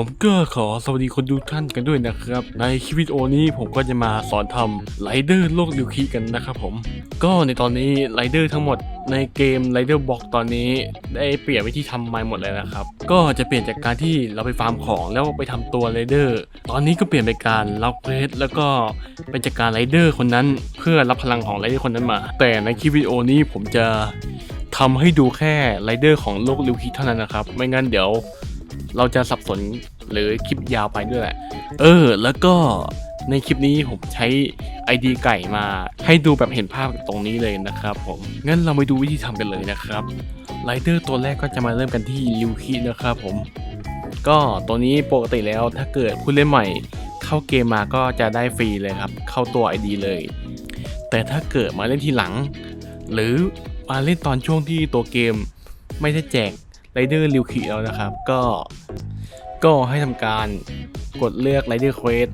ผมก็ขอสวัสดีคนดูท่านกันด้วยนะครับ ในคลิปวิดีโอนี้ผมก็จะมาสอนทำไรเดอร์โลกดิวคีกันนะครับผม ก็ในตอนนี้ไรเดอร์ทั้งหมดในเกมไรเดอร์บ็อกตอนนี้ได้เปลี่ยนวิธีทำใหม่หมดเลยนะครับ ก็จะเปลี่ยนจากการที่เราไปฟาร์มของแล้วไปทำตัวไรเดอร์ตอนนี้ก็เปลี่ยนเป็นการรับเควสแล้วก็เป็นจากการไรเดอร์คนนั้น เพื่อรับพลังของไรเดอร์คนนั้นมา แต่ในคลิปวิดีโอนี้ผมจะทำให้ดูแค่ไรเดอร์ของโลกดิวคีเท่านั้นนะครับ ไม่งั้นเดี๋ยว เราจะสับสนหรือคลิปยาวไปด้วยแหละ เออ แล้วก็ในคลิปนี้ผมใช้ ID ไก่มาให้ดูแบบเห็นภาพตรงนี้เลยนะครับผมงั้นเราไปดูวิธีทำกันเลยนะครับไรเดอร์ตัวแรกก็จะมาเริ่มกันที่ลิวคินะครับผม ก็ตัวนี้ปกติแล้วถ้าเกิดผู้เล่นใหม่เข้าเกมมาก็จะได้ฟรีเลยครับ เข้าตัว ID เลย แต่ถ้าเกิดมาเล่นทีหลัง หรือมาเล่นตอนช่วงที่ตัวเกมไม่ได้แจก ไรเดอร์ลิวคิแล้วนะครับ ก็ก็ให้ทำการกดเลือกไรเดอร์เควส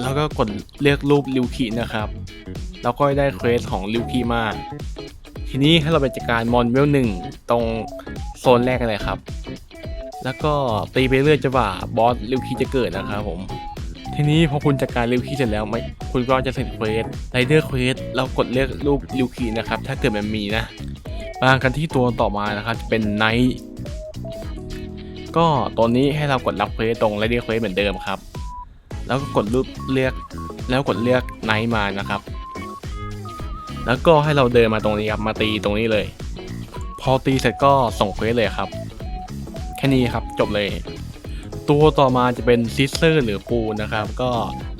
แล้วก็กดเลือกรูปลิวคินะครับ แล้วก็ได้เควสของลิวคิมา ทีนี้ให้เราไปจัดการมอนเวลหนึ่งตรงโซนแรกกันเลยครับ แล้วก็ตีไปเรื่อยจนกว่าบอสลิวคีจะเกิดนะครับผมทีนี้พอคุณจัดการลิวคีเสร็จแล้วไม่คุณก็จะเสร็จเควสไรเดอร์เควสเรากดเลือกรูปลิวคีนะครับ ถ้าเกิดมันมีนะมากันที่ตัวต่อมานะครับจะเป็นไนท์ ก็ตัวนี้ให้เรากดรับเควสตรงไรเดอร์เควสเหมือนเดิมครับ แล้วก็กดรูปเลือกแล้วกดเลือกไนท์มานะครับ แล้วก็ให้เราเดินมาตรงนี้ครับมาตีตรงนี้เลย พอตีเสร็จก็ส่งเควสเลยครับ แค่นี้ครับจบเลย ตัวต่อมาจะเป็นซิสเตอร์หรือปูนะครับ ก็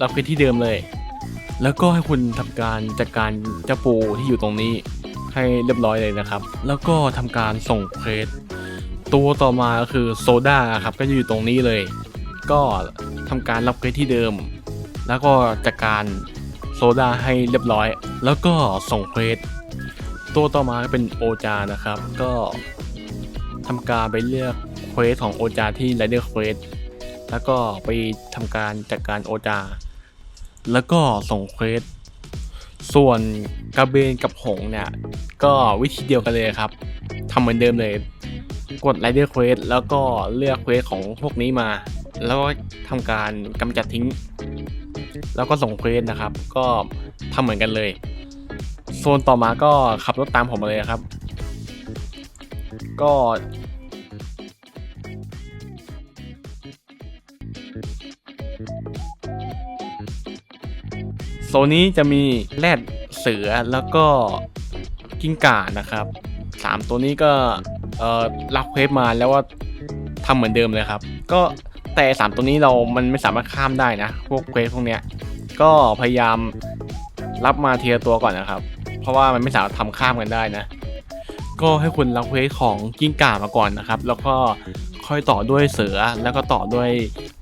รับเควสที่เดิมเลย แล้วก็ให้คุณทำการจัดการเจ้าปูที่อยู่ตรงนี้ให้เรียบร้อยเลยนะครับ แล้วก็ทำการส่งเควส ตัวต่อมาคือโซดาครับก็จะอยู่ตรงนี้เลย ก็ทำการรับเควสที่เดิม แล้วก็จัดการโซดาให้เรียบร้อย แล้วก็ส่งเควสตัวต่อมาก็เป็นโอจานะครับ ก็ทำการไปเลือกเควสของโอจาที่ไรเดอร์เควสแล้วก็ไปทำการจัดการโอจา แล้วก็ส่งเควสส่วนกระเบนกับหงเนี่ยก็วิธีเดียวกันเลยครับทำเหมือนเดิมเลย กดไรเดอร์เควสแล้วก็เลือกเควสของพวกนี้มา แล้วก็ทำการกำจัดทิ้ง แล้วก็ส่งเควสนะครับ ก็ทำเหมือนกันเลย โซนต่อมาก็ขับรถตามผมมาเลยครับ ก็โซนนี้จะมีแรดเสือแล้วก็กิ้งก่านะครับสามตัวนี้ก็ เอ่อรับเควสมาแล้วว่าทำเหมือนเดิมเลยครับ ก็แต่สามตัวนี้เรามันไม่สามารถข้ามได้นะ พวกเควสพวกเนี้ยก็พยายามรับมาเทียตัวก่อนนะครับ เพราะว่ามันไม่สามารถทำข้ามกันได้นะ ก็ให้คุณรับเควสของกิ้งก่ามาก่อนนะครับ แล้วก็ค่อยต่อด้วยเสือแล้วก็ต่อด้วย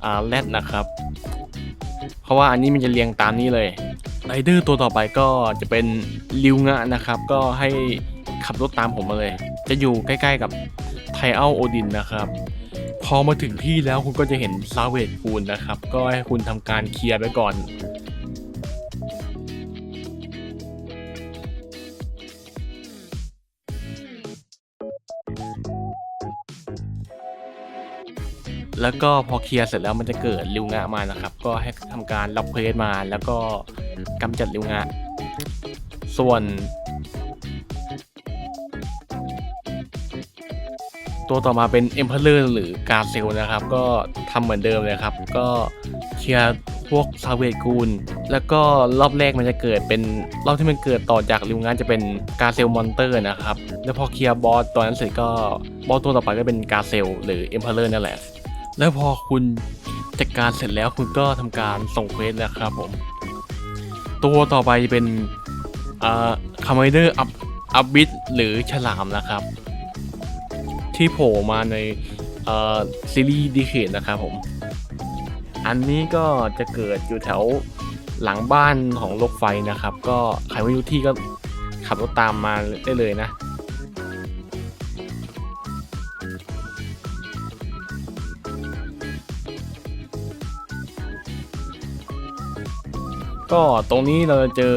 อ่าแรดนะครับ เพราะว่าอันนี้มันจะเรียงตามนี้เลยไรเดอร์ตัวต่อไปก็จะเป็นลิวงะนะครับ ก็ให้ขับรถตามผมมาเลย จะอยู่ใกล้ๆกับไทอัลโอดินนะครับ พอมาถึงที่แล้วคุณก็จะเห็นซาเวตคูนนะครับ ก็ให้คุณทำการเคลียร์ไปก่อนแล้วก็พอเคลียร์เสร็จแล้วมันจะเกิดลิวงะมานะครับ ก็ให้ทำการรับเควสมาแล้วก็กำจัดลิวงะ ส่วน ตัวต่อมาเป็น e m p e r o r หรือกาเซลนะครับ ก็ทำเหมือนเดิมเลยครับ ก็เคลียร์พวกซาเวตกูล แล้วก็รอบแรกมันจะเกิดเป็นรอบที่มันเกิดต่อจากลิวงานจะเป็นกาเซลมอนเตอร์นะครับ แล้วพอเคลียร์บอสตัวนั้นเสร็จก็บอสตัวต่อไปก็เป็นกาเซลหรือ e m p e r o r นั่นแหละ แล้วพอคุณจัดการเสร็จแล้วคุณก็ทำการส่งเควสนะครับผม ตัวต่อไปเป็นอ่าคาร์มเดอร์อัพอัพบิทหรือฉลามนะครับ ที่โผล่มาในซีรีส์ดีเคทนะครับผม อันนี้ก็จะเกิดอยู่แถวหลังบ้านของรถไฟนะครับ ก็ใครไม่รู้ที่ก็ขับรถตามมาได้เลยนะก็ตรงนี้เราจะเจอ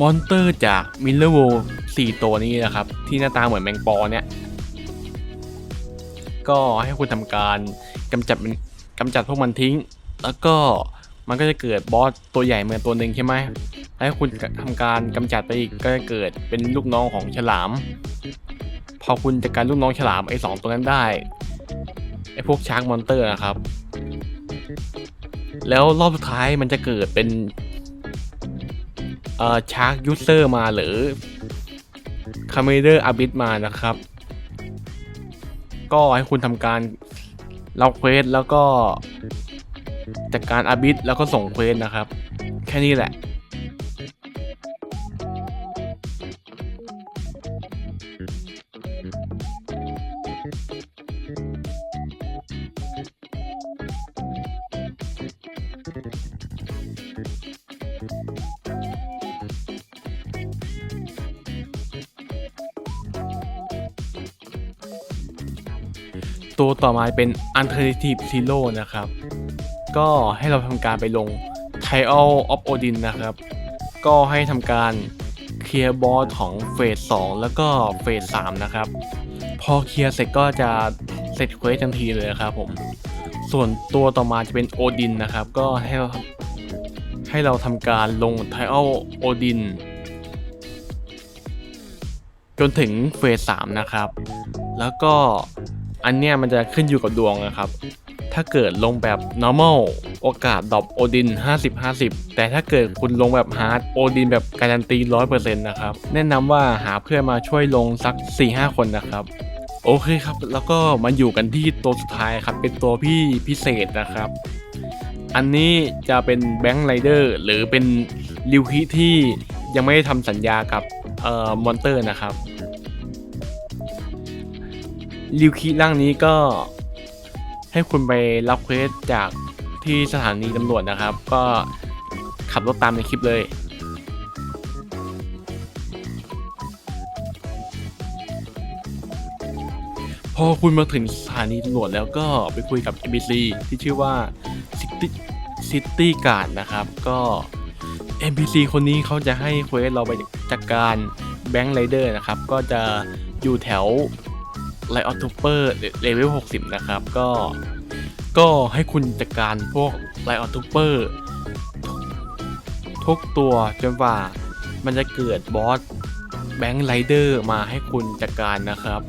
มอนเตอร์จากมิลเลอร์โวสี่ตัวนี้นะครับ ที่หน้าตาเหมือนแมงปอเนี่ย ก็ให้คุณทำการกำจัดมันกำจัดพวกมันทิ้ง แล้วก็มันก็จะเกิดบอสตัวใหญ่เหมือนตัวหนึ่งใช่ไหมแล้วคุณทำการกำจัดไปอีกก็จะเกิดเป็นลูกน้องของฉลาม พอคุณจัดการลูกน้องฉลามไอ้สองตัวนั้นได้ไอ้พวกชาร์กมอนเตอร์นะครับ แล้วรอบสุดท้ายมันจะเกิดเป็นเอ่อชาร์กยูเซอร์มาหรือคาเมเดอร์อาบิสมานะครับ ก็ให้คุณทำการรับเควสแล้วก็จัดการอาบิสแล้วก็ส่งเควสนะครับ แค่นี้แหละ ตัวต่อมาเป็น Alternative Zero นะครับ ก็ให้เราทำการไปลง Trial of Odin นะครับ ก็ให้ทำการเคลียร์บอสของเฟส2แล้วก็เฟส3นะครับ พอเคลียร์เสร็จก็จะเสร็จเควสทันทีเลยครับผม ส่วนตัวต่อมาจะเป็นโอดินนะครับ ก็ให้เราให้เราทำการลง Trial Odin จนถึงเฟส3นะครับ แล้วก็ อันเนี้ยมันจะขึ้นอยู่กับดวงนะครับ ถ้าเกิดลงแบบ normal โอกาสดรอปโอดิน 50-50 แต่ถ้าเกิดคุณลงแบบ hard โอดินแบบการันตี 100%นะครับ แนะนำว่าหาเพื่อนมาช่วยลงสัก 4-5 คนนะครับโอเคครับ แล้วก็มาอยู่กันที่ตัวสุดท้ายครับ เป็นตัวพี่พิเศษนะครับ อันนี้จะเป็นแบงค์ไรเดอร์หรือเป็นริวคิที่ยังไม่ได้ทำสัญญากับเอ่อมอนเตอร์นะครับ ริวคิร่างนี้ก็ให้คุณไปรับเควสจากที่สถานีตำรวจนะครับ ก็ขับรถตามในคลิปเลยพอคุณมาถึงสถานีตำรวจแล้วก็ไปคุยกับ NPC ที่ชื่อว่า City City Guard นะครับ ก็ NPC คนนี้เขาจะให้เควสเราไปจัดการแบงค์ไรเดอร์นะครับ ก็จะอยู่แถว ไลออทูเปอร์เลเวล60 นะครับ ก็ก็ให้คุณจัดการพวกไลออทูเปอร์ทุกตัวจนกว่ามันจะเกิดบอสแบงค์ไรเดอร์มาให้คุณจัดการนะครับ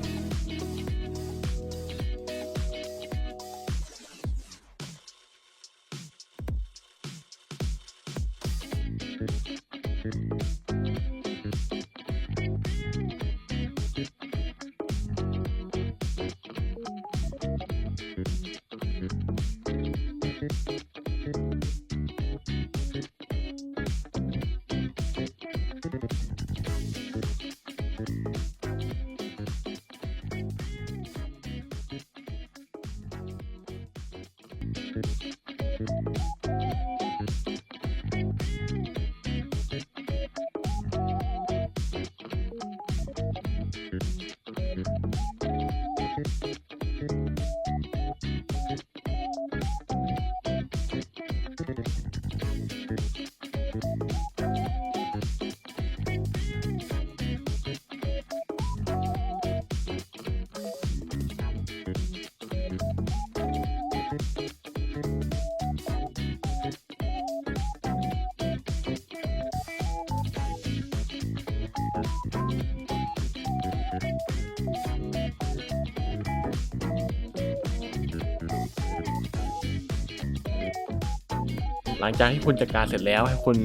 หลังจากที่คุณจัดการเสร็จแล้วให้คุณ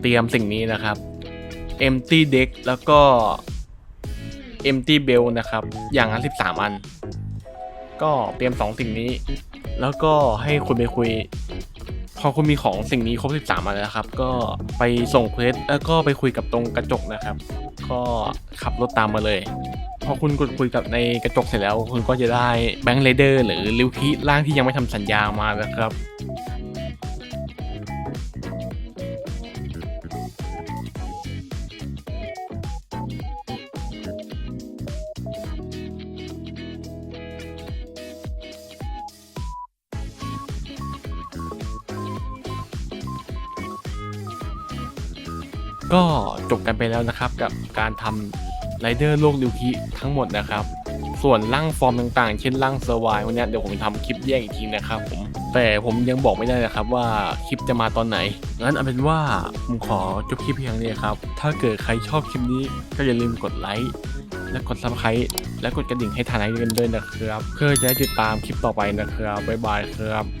เตรียมสิ่งนี้นะครับ empty deck แล้วก็ empty bell นะครับ อย่างละ13 อัน ก็เตรียม 2 สิ่งนี้ แล้วก็ให้คุณไปคุย พอคุณมีของสิ่งนี้ครบ 13 อันแล้วครับ ก็ไปส่งเควสแล้วก็ไปคุยกับตรงกระจกนะครับ ก็ขับรถตามมาเลยพอคุณกดคุยกับในกระจกเสร็จแล้ว คุณก็จะได้แบงค์เรเดอร์หรือลิวคิร่างที่ยังไม่ทำสัญญามานะครับ ก็จบกันไปแล้วนะครับกับการทำไรเดอร์โลกลิวคิทั้งหมดนะครับ ส่วนร่างฟอร์มต่างๆ เช่นร่างเซอร์ไววันเนี้ยเดี๋ยวผมทำคลิปแยกอีกทีนะครับผมแต่ผมยังบอกไม่ได้นะครับว่าคลิปจะมาตอนไหน งั้นเอาเป็นว่าผมขอจบคลิปเพียงนี้ครับ ถ้าเกิดใครชอบคลิปนี้ก็อย่าลืมกดไลค์และกดซับสไครต์และกดกระดิ่งให้ทานายกันด้วยนะครับ เพื่อจะได้ติดตามคลิปต่อไปนะครับ บ๊ายบายครับ